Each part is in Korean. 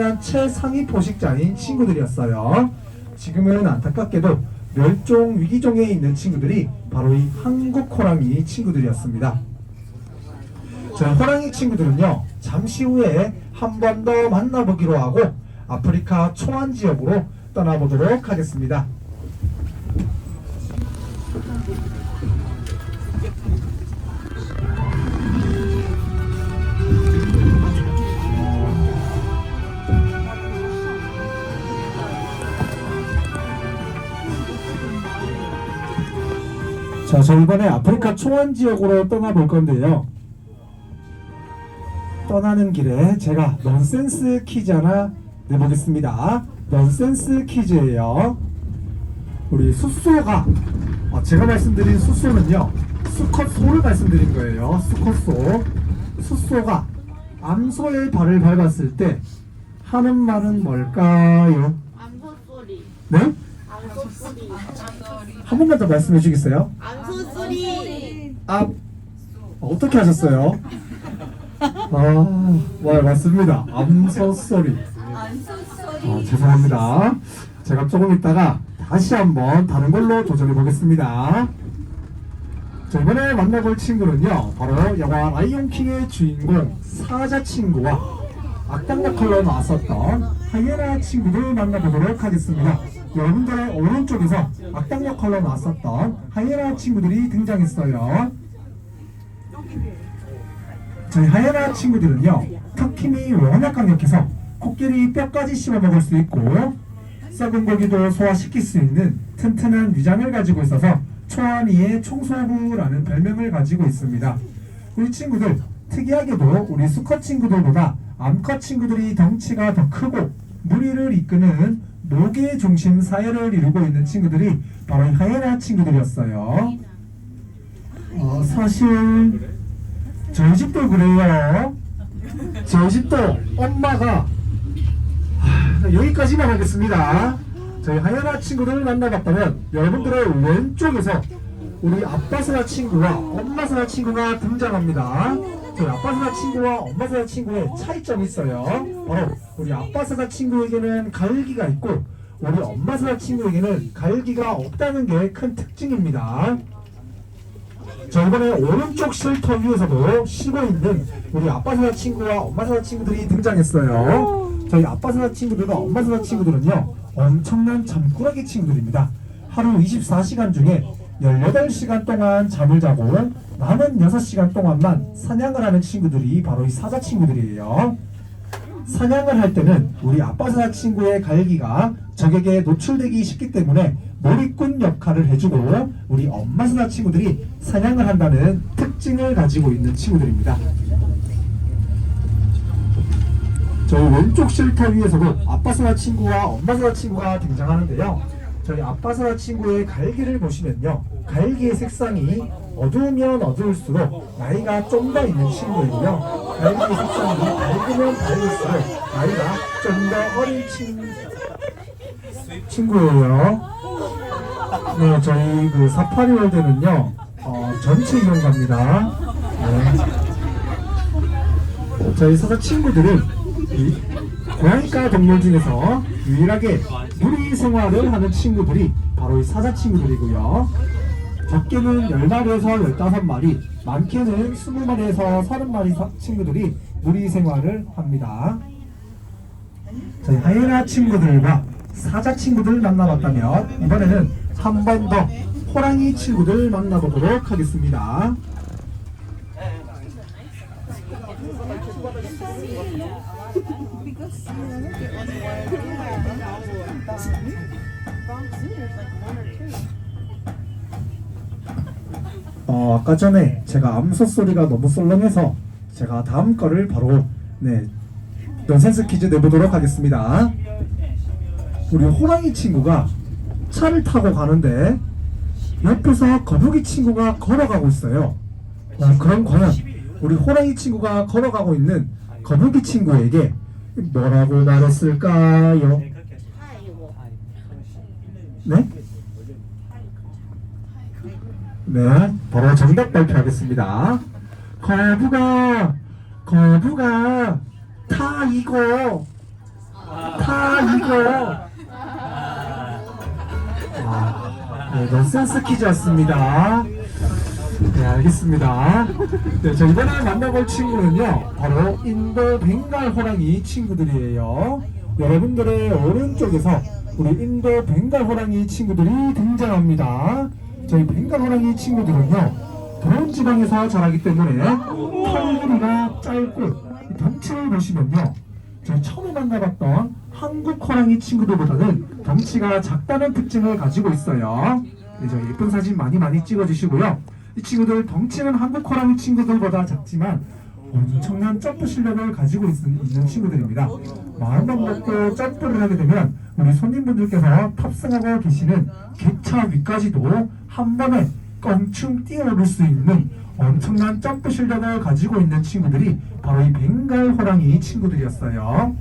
엄청난 최상위 포식자인 친구들이었어요. 지금은 안타깝게도 멸종 위기종에 있는 친구들이 바로 이 한국 호랑이 친구들이었습니다. 저희 호랑이 친구들은요 잠시 후에 한 번 더 만나보기로 하고 아프리카 초안 지역으로 떠나보도록 하겠습니다. 자, 저 이번에 아프리카 초안 지역으로 떠나볼 건데요. 떠나는 길에 제가 넌센스 퀴즈 하나 내보겠습니다. 넌센스 퀴즈예요. 우리 숫소가 어, 제가 말씀드린 숫소는요 수컷소를 말씀드린 거예요. 수컷소 숫소가 암소의 발을 밟았을 때 하는 말은 뭘까요? 암소 소리. 네? 암소 소리. 한 번만 더 말씀해 주겠어요? 암 소 소리. 아 어떻게 하셨어요? 아, 와 맞습니다. 암소 소리. 아, 죄송합니다. 제가 조금 있다가 다시 한번 다른 걸로 도전해 보겠습니다. 자, 이번에 만나볼 친구는요, 바로 영화 라이온킹의 주인공 사자 친구와 악당 역할로 나왔었던 하이에나 친구를 만나보도록 하겠습니다. 여러분들의 오른쪽에서 악당 역할로 나왔었던 하이에나 친구들이 등장했어요. 저희 하이에나 친구들은요, 턱힘이 워낙 강력해서 코끼리 뼈까지 씹어 먹을 수 있고 썩은 고기도 소화시킬 수 있는 튼튼한 위장을 가지고 있어서 초안이의 청소부라는 별명을 가지고 있습니다. 우리 친구들 특이하게도 우리 수컷 친구들보다 암컷 친구들이 덩치가 더 크고 무리를 이끄는 목의 중심 사회를 이루고 있는 친구들이 바로 이 하이에나 친구들이었어요. 어, 사실 저희 집도 그래요. 저희 집도 엄마가 하, 여기까지만 하겠습니다. 저희 하연아 친구들을 만나봤다면 여러분들의 왼쪽에서 우리 아빠스나 친구와 엄마스나 친구가 등장합니다. 저희 아빠스나 친구와 엄마스나 친구의 차이점이 있어요. 바로 우리 아빠스나 친구에게는 갈기가 있고 우리 엄마스나 친구에게는 갈기가 없다는 게 큰 특징입니다. 자 이번에 오른쪽 쉘터 위에서도 쉬고 있는 우리 아빠 사자 친구와 엄마 사자 친구들이 등장했어요. 저희 아빠 사자 친구들과 엄마 사자 친구들은요 엄청난 잠꾸러기 친구들입니다. 하루 24시간 중에 18시간 동안 잠을 자고 남은 6시간 동안만 사냥을 하는 친구들이 바로 이 사자 친구들이에요. 사냥을 할 때는 우리 아빠 사자 친구의 갈기가 적에게 노출되기 쉽기 때문에 몰입꾼 역할을 해주고 우리 엄마 사자 친구들이 사냥을 한다는 특징을 가지고 있는 친구들입니다. 저희 왼쪽 쉘터 위에서도 아빠 사자 친구와 엄마 사자 친구가 등장하는데요. 저희 아빠 사자 친구의 갈기를 보시면요. 갈기의 색상이 어두우면 어두울수록 나이가 좀 더 있는 친구이고요. 갈기의 색상이 밝으면 밝을수록 나이가 좀 더 어린 친, 친구예요. 네, 저희 그 사파리 월드는요, 어, 전체 이용가입니다. 네. 저희 사자 친구들은 이 고양이과 동물 중에서 유일하게 무리 생활을 하는 친구들이 바로 이 사자 친구들이고요. 적게는 10마리에서 15마리, 많게는 20마리에서 30마리 친구들이 무리 생활을 합니다. 저희 하이에나 친구들과 사자 친구들 만나봤다면 이번에는 한 번 더 호랑이 친구들 만나보도록 하겠습니다. 어, 아까 전에 제가 암소 소리가 너무 썰렁해서 제가 다음 거를 바로 네 넌센스 퀴즈 내보도록 하겠습니다. 우리 호랑이 친구가 차를 타고 가는데 옆에서 거북이 친구가 걸어가고 있어요. 어, 그럼 과연 우리 호랑이 친구가 걸어가고 있는 거북이 친구에게 뭐라고 말했을까요? 아이고. 네? 네, 바로 정답 발표하겠습니다. 거북아, 거북아, 타 이거. 이거. 아, 네, 넌센스 퀴즈였습니다. 네, 알겠습니다. 네, 자, 이번에 만나볼 친구는요, 바로 인도 벵갈 호랑이 친구들이에요. 여러분들의 오른쪽에서 우리 인도 벵갈 호랑이 친구들이 등장합니다. 저희 벵갈 호랑이 친구들은요, 더운 지방에서 자라기 때문에 털무리가 짧고 이 덩치를 보시면요, 저희 처음에 만나봤던 한국 호랑이 친구들보다는 덩치가 작다는 특징을 가지고 있어요. 네, 저 예쁜 사진 많이 많이 찍어주시고요. 이 친구들 덩치는 한국 호랑이 친구들보다 작지만 엄청난 점프 실력을 가지고 있, 는 친구들입니다. 마음만 먹고 점프를 하게 되면 우리 손님분들께서 탑승하고 계시는 기차 위까지도 한 번에 껑충 뛰어오를 수 있는 엄청난 점프 실력을 가지고 있는 친구들이 바로 이 벵갈 호랑이 친구들이었어요.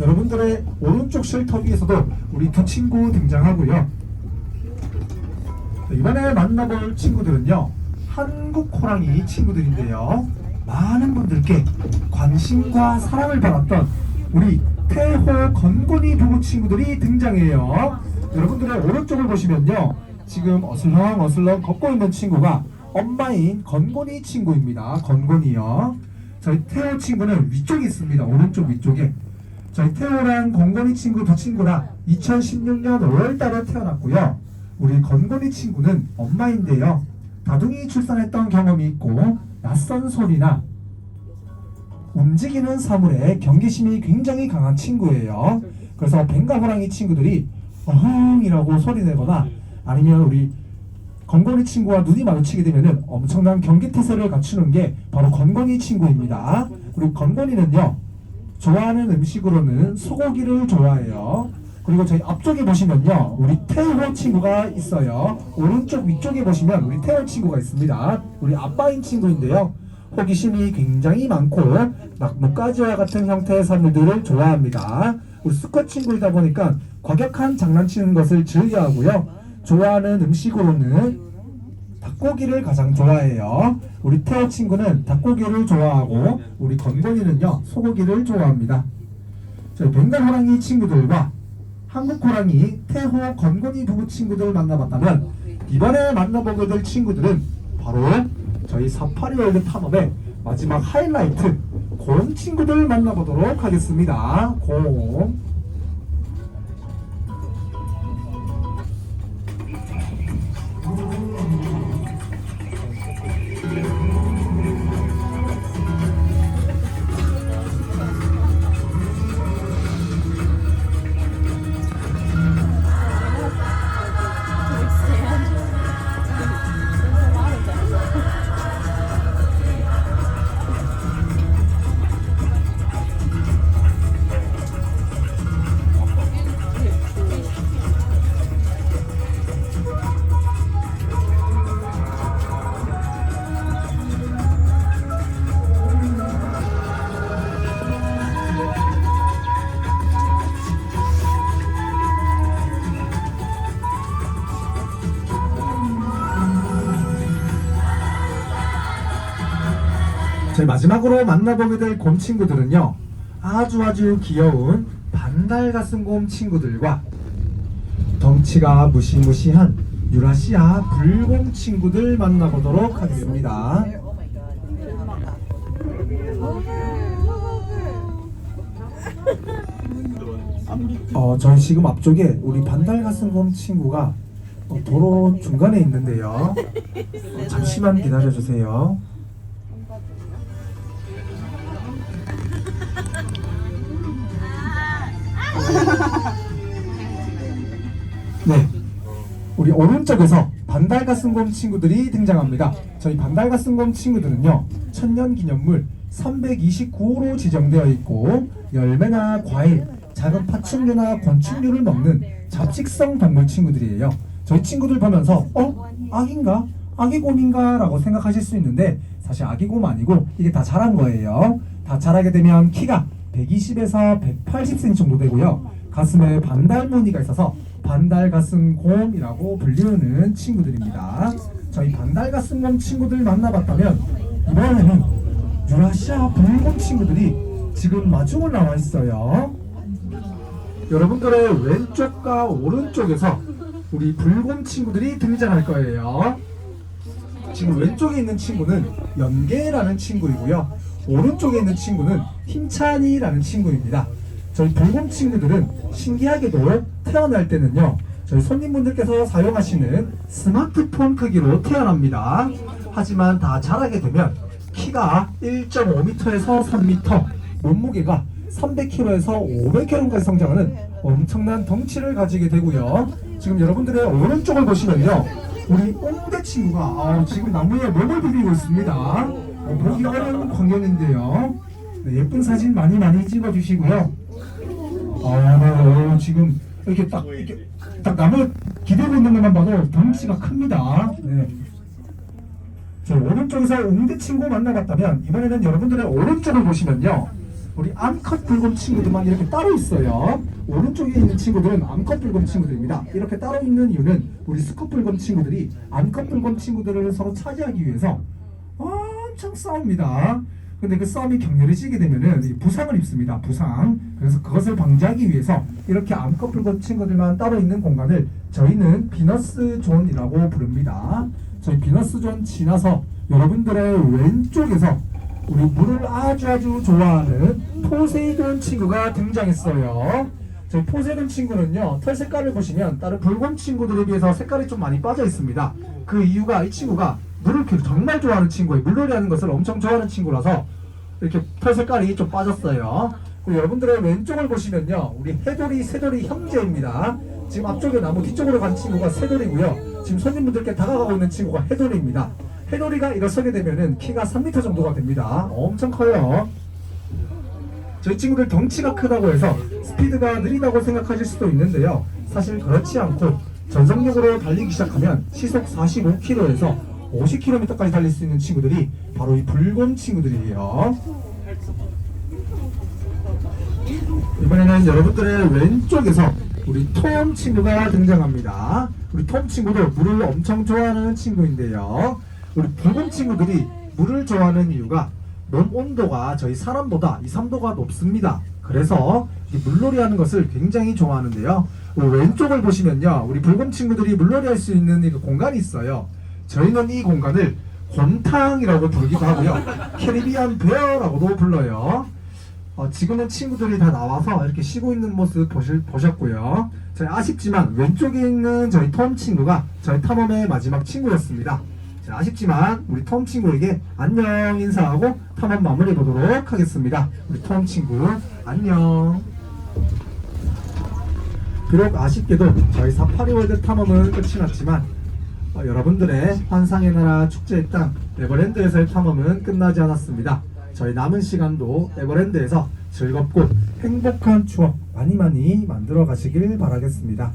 여러분들의 오른쪽 쉘터 위에서도 우리 두 친구 등장하고요. 이번에 만나볼 친구들은요 한국 호랑이 친구들인데요. 많은 분들께 관심과 사랑을 받았던 우리 태호 건곤이 부부 친구들이 등장해요. 여러분들의 오른쪽을 보시면요 지금 어슬렁 어슬렁 걷고 있는 친구가 엄마인 건곤이 친구입니다. 건곤이요. 저희 태호 친구는 위쪽에 있습니다. 오른쪽 위쪽에. 저희 태호랑 건곤이 친구 두 친구랑 2016년 5월달에 태어났고요. 우리 건곤이 친구는 엄마인데요. 다둥이 출산했던 경험이 있고 낯선 소리나 움직이는 사물에 경계심이 굉장히 강한 친구예요. 그래서 벵갈 호랑이 친구들이 어흥이라고 소리내거나 아니면 우리 건건이 친구와 눈이 마주치게 되면은 엄청난 경계 태세를 갖추는 게 바로 건건이 친구입니다. 우리 건건이는요. 좋아하는 음식으로는 소고기를 좋아해요. 그리고 저희 앞쪽에 보시면요. 우리 태호 친구가 있어요. 오른쪽 위쪽에 보시면 우리 태호 친구가 있습니다. 우리 아빠인 친구인데요. 호기심이 굉장히 많고 낙뭇가지와 같은 형태의 사물들을 좋아합니다. 우리 수컷 친구이다 보니까 과격한 장난치는 것을 즐겨하고요. 좋아하는 음식으로는 닭고기를 가장 좋아해요. 우리 태호 친구는 닭고기를 좋아하고 우리 건건이는요 소고기를 좋아합니다. 저희 벵갈 호랑이 친구들과 한국 호랑이 태호 건건이 부부 친구들 만나봤다면 이번에 만나보게 될 친구들은 바로 저희 사파리 월드 탐험의 마지막 하이라이트 곰 친구들 만나보도록 하겠습니다. 곰. 저희 마지막으로 만나보게 될 곰 친구들은요 아주 아주 귀여운 반달 가슴 곰 친구들과 덩치가 무시무시한 유라시아 불곰 친구들 만나보도록 하겠습니다. 어, 저희 지금 앞쪽에 우리 반달 가슴곰 친구가 어, 도로 중간에 있는데요. 어, 잠시만 기다려 주세요. 네. 우리 오른쪽에서 반달가슴곰 친구들이 등장합니다. 저희 반달가슴곰 친구들은요, 천년기념물 329호로 지정되어 있고, 열매나 과일, 작은 파충류나 곤충류를 먹는 잡식성 동물 친구들이에요. 저희 친구들 보면서, 어? 아기인가? 아기곰인가? 라고 생각하실 수 있는데, 사실 아기곰 아니고, 이게 다 자란 거예요. 다 자라게 되면 키가 120에서 180cm 정도 되고요. 가슴에 반달 무늬가 있어서 반달 가슴 곰이라고 불리우는 친구들입니다. 저희 반달 가슴 곰 친구들 만나봤다면 이번에는 유라시아 불곰 친구들이 지금 마중을 나와 있어요. 여러분들의 왼쪽과 오른쪽에서 우리 붉은 친구들이 등장할 거예요. 지금 왼쪽에 있는 친구는 연계라는 친구이고요. 오른쪽에 있는 친구는 힘찬이라는 친구입니다. 저희 붉은 친구들은 신기하게도 태어날 때는요. 저희 손님분들께서 사용하시는 스마트폰 크기로 태어납니다. 하지만 다 자라게 되면 키가 1.5m에서 3m, 몸무게가 300kg에서 500kg까지 성장하는 엄청난 덩치를 가지게 되고요. 지금 여러분들의 오른쪽을 보시면요. 우리 옹대 친구가 아, 지금 나무에 몸을 비비고 있습니다. 어, 보기 어려운 광경인데요. 네, 예쁜 사진 많이 많이 찍어주시고요. 아, 네, 어, 지금 이렇게 딱 이렇게 딱 나무 기대고 있는 것만 봐도 덩치가 큽니다. 네. 저 오른쪽에서 웅대 친구 만나봤다면 이번에는 여러분들의 오른쪽을 보시면요. 우리 암컷 붉은 친구들만 이렇게 따로 있어요. 오른쪽에 있는 친구들은 암컷 붉은 친구들입니다. 이렇게 따로 있는 이유는 우리 스컷 붉은 친구들이 암컷 붉은 친구들을 서로 차지하기 위해서 엄청 싸웁니다. 근데 그 싸움이 격렬해지게 되면은 이 부상을 입습니다. 부상. 그래서 그것을 방지하기 위해서 이렇게 붉은 친구들만 따로 있는 공간을 저희는 비너스 존이라고 부릅니다. 저희 비너스 존 지나서 여러분들의 왼쪽에서 우리 물을 아주 아주 좋아하는 포세이돈 친구가 등장했어요. 저희 포세이돈 친구는요 털 색깔을 보시면 다른 붉은 친구들에 비해서 색깔이 좀 많이 빠져 있습니다. 그 이유가 이 친구가 물을 그 정말 좋아하는 친구예요. 물놀이 하는 것을 엄청 좋아하는 친구라서 이렇게 털 색깔이 좀 빠졌어요. 그리고 여러분들의 왼쪽을 보시면요 우리 해돌이 새돌이 형제입니다. 지금 앞쪽에 나무 뒤쪽으로 간 친구가 새돌이고요. 지금 손님분들께 다가가고 있는 친구가 해돌이입니다. 해돌이가 일어서게 되면은 키가 3m 정도가 됩니다. 엄청 커요. 저희 친구들 덩치가 크다고 해서 스피드가 느리다고 생각하실 수도 있는데요. 사실 그렇지 않고 전속력으로 달리기 시작하면 시속 45km에서 50km까지 달릴 수 있는 친구들이 바로 이 붉은 친구들이에요. 이번에는 여러분들의 왼쪽에서 우리 톰 친구가 등장합니다. 우리 톰 친구도 물을 엄청 좋아하는 친구인데요. 우리 붉은 친구들이 물을 좋아하는 이유가 몸 온도가 저희 사람보다 2, 3도가 높습니다. 그래서 이 물놀이 하는 것을 굉장히 좋아하는데요. 왼쪽을 보시면요. 우리 붉은 친구들이 물놀이 할 수 있는 이 공간이 있어요. 저희는 이 공간을 곰탕이라고 부르기도 하고요. 캐리비안 베어라고도 불러요. 어, 지금은 친구들이 다 나와서 이렇게 쉬고 있는 모습 보실, 보셨고요. 저희 아쉽지만 왼쪽에 있는 저희 톰 친구가 저희 탐험의 마지막 친구였습니다. 자, 아쉽지만 우리 톰 친구에게 안녕 인사하고 탐험 마무리 보도록 하겠습니다. 우리 톰 친구 안녕. 비록 아쉽게도 저희 사파리 월드 탐험은 끝이 났지만 어, 여러분들의 환상의 나라 축제의 땅 에버랜드에서의 탐험은 끝나지 않았습니다. 저희 남은 시간도 에버랜드에서 즐겁고 행복한 추억 많이 많이 만들어 가시길 바라겠습니다.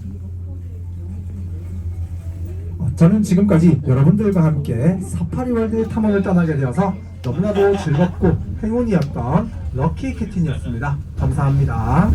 어, 저는 지금까지 여러분들과 함께 사파리 월드 탐험을 떠나게 되어서 너무나도 즐겁고 행운이었던 럭키 키틴이었습니다. 감사합니다.